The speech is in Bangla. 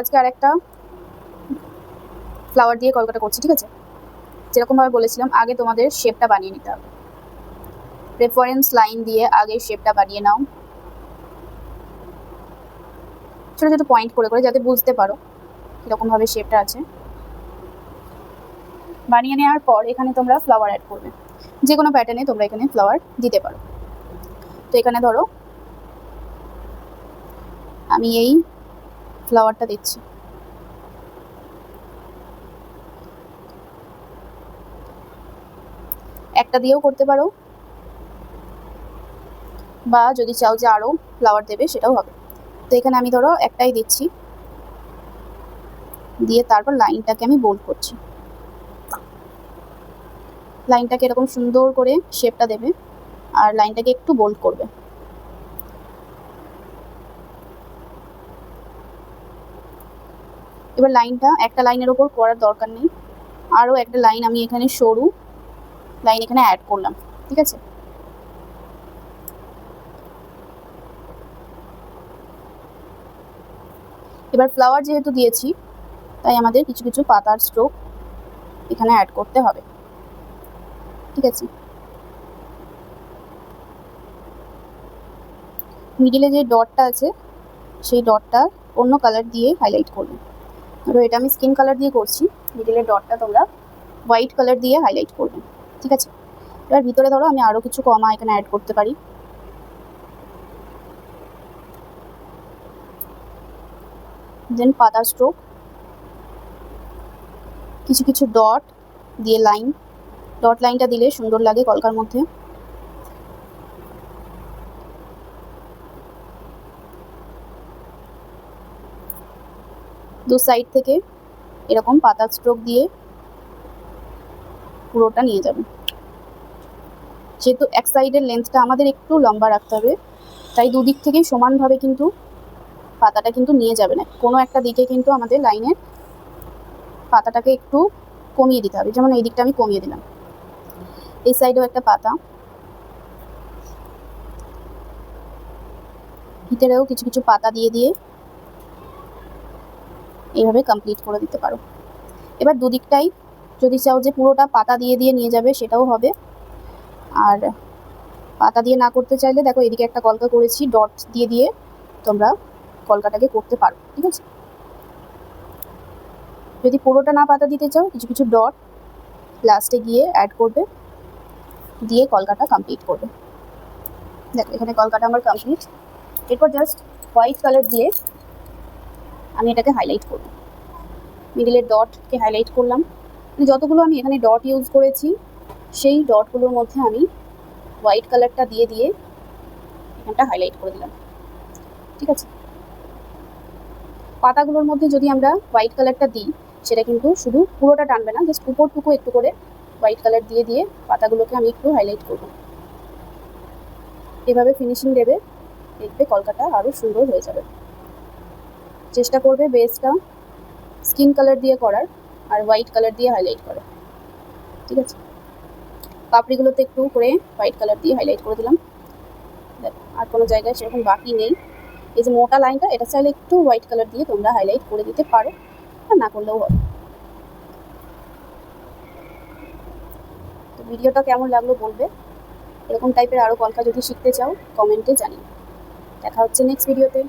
আজকে আর একটা ফ্লাওয়ার দিয়ে কলকাতা করছি, ঠিক আছে? যেরকমভাবে বলেছিলাম, আগে তোমাদের শেপটা বানিয়ে নিতে হবে। রেফারেন্স লাইন দিয়ে আগে শেপটা বানিয়ে নাও। ছোটো ছোটো পয়েন্ট করে করে যাতে বুঝতে পারো কীরকমভাবে শেপটা আছে। বানিয়ে নেওয়ার পর এখানে তোমরা ফ্লাওয়ার অ্যাড করবে। যে কোনো প্যাটার্নে তোমরা এখানে ফ্লাওয়ার দিতে পারো। তো এখানে ধরো, আমি এই ফ্লাওয়ারটা দিচ্ছি। একটা দিয়েও করতে পারো। বা যদি চাও যে আরও ফ্লাওয়ার দেবে, সেটাও হবে। তো এখানে আমি ধরো একটাই দিচ্ছি। দিয়ে তারপর লাইনটাকে আমি বোল্ড করছি। লাইনটাকে এরকম সুন্দর করে শেপটা দেবে। আর লাইনটাকে একটু বোল্ড করবে। এবার লাইনটা, একটা লাইনের ওপর করার দরকার নেই। আরও একটা লাইন আমি এখানে সরু, লাইন এখানে অ্যাড করলাম, ঠিক আছে? এবার ফ্লাওয়ার যেহেতু দিয়েছি, তাই আমাদের কিছু কিছু পাতার স্ট্রোক এখানে অ্যাড করতে হবে, ঠিক আছে? মিডিলে যে ডটটা আছে, সেই ডটটা অন্য কালার দিয়ে হাইলাইট করবে ধরো এটা আমি স্কিন কালার দিয়ে করছি মিডিলের ডটটা তোমরা হোয়াইট কালার দিয়ে হাইলাইট করবে, ঠিক আছে? এবার ভিতরে ধরো আমি আরও কিছু কমা এখানে অ্যাড করতে পারি। দেন পাতা স্ট্রোক কিছু কিছু ডট দিয়ে লাইন ডট লাইনটা দিলে সুন্দর লাগে কলকার মধ্যে। দু সাইড থেকে এরকম পাতা স্ট্রোক দিয়ে পুরোটা নিয়ে যাবে। যেহেতু এক সাইডের লেন্থটা আমাদের একটু লম্বা রাখতে হবে, তাই দুদিক থেকেই সমানভাবে কিন্তু পাতাটা কিন্তু নিয়ে যাবে না। কোনো একটা দিকে কিন্তু আমাদের লাইনের পাতাটাকে একটু কমিয়ে দিতে হবে। যেমন এই দিকটা আমি কমিয়ে দিলাম। এই সাইডেও একটা পাতা। ভিতরেও কিছু কিছু পাতা দিয়ে দিয়ে এইভাবে কমপ্লিট করে দিতে পারো। এবার দুদিকটাই, যদি চাও যে পুরোটা পাতা দিয়ে দিয়ে নিয়ে যাবে, সেটাও হবে। আর পাতা দিয়ে না করতে চাইলে দেখো, এদিকে একটা কলকা করেছি ডট দিয়ে দিয়ে তোমরা কলকাটাকে করতে পারো, ঠিক আছে? যদি পুরোটা না পাতা দিতে চাও, কিছু কিছু ডট লাস্টে গিয়ে অ্যাড করবে, দিয়ে কলকাটা কমপ্লিট করবে। দেখো, এখানে কলকাটা আমার কমপ্লিট এরপর জাস্ট হোয়াইট কালার দিয়ে আমি এটাকে হাইলাইট করব। মিডিলের ডটকে হাইলাইট করলাম। মানে যতগুলো আমি এখানে ডট ইউজ করেছি, সেই ডটগুলোর মধ্যে আমি হোয়াইট কালারটা দিয়ে দিয়ে এখানটা হাইলাইট করে দিলাম। ঠিক আছে? পাতাগুলোর মধ্যে যদি আমরা হোয়াইট কালারটা দিই, সেটা কিন্তু শুধু পুরোটা টানবে না জাস্ট উপরটুকু একটু করে হোয়াইট কালার দিয়ে দিয়ে পাতাগুলোকে আমি একটু হাইলাইট করব। এভাবে ফিনিশিং দেবে, দেখবে কলকাতা আরও সুন্দর হয়ে যাবে। চেষ্টা করবে বেসটা স্কিন কালার দিয়ে করার আর হোয়াইট কালার দিয়ে হাইলাইট করার। ঠিক আছে? পাপড়িগুলোতে একটু করে হোয়াইট কালার দিয়ে হাইলাইট করে দিলাম। আর কোনো জায়গায় সেরকম বাকি নেই। এই যে মোটা লাইনটা, এটা চাইলে একটু হোয়াইট কালার দিয়ে তোমরা হাইলাইট করে দিতে পারো আর না করলেও হবে। তো ভিডিওটা কেমন লাগল বলবে? এরকম টাইপের আরও কলকা যদি শিখতে চাও কমেন্টে জানিও। দেখা হচ্ছে নেক্সট ভিডিওতে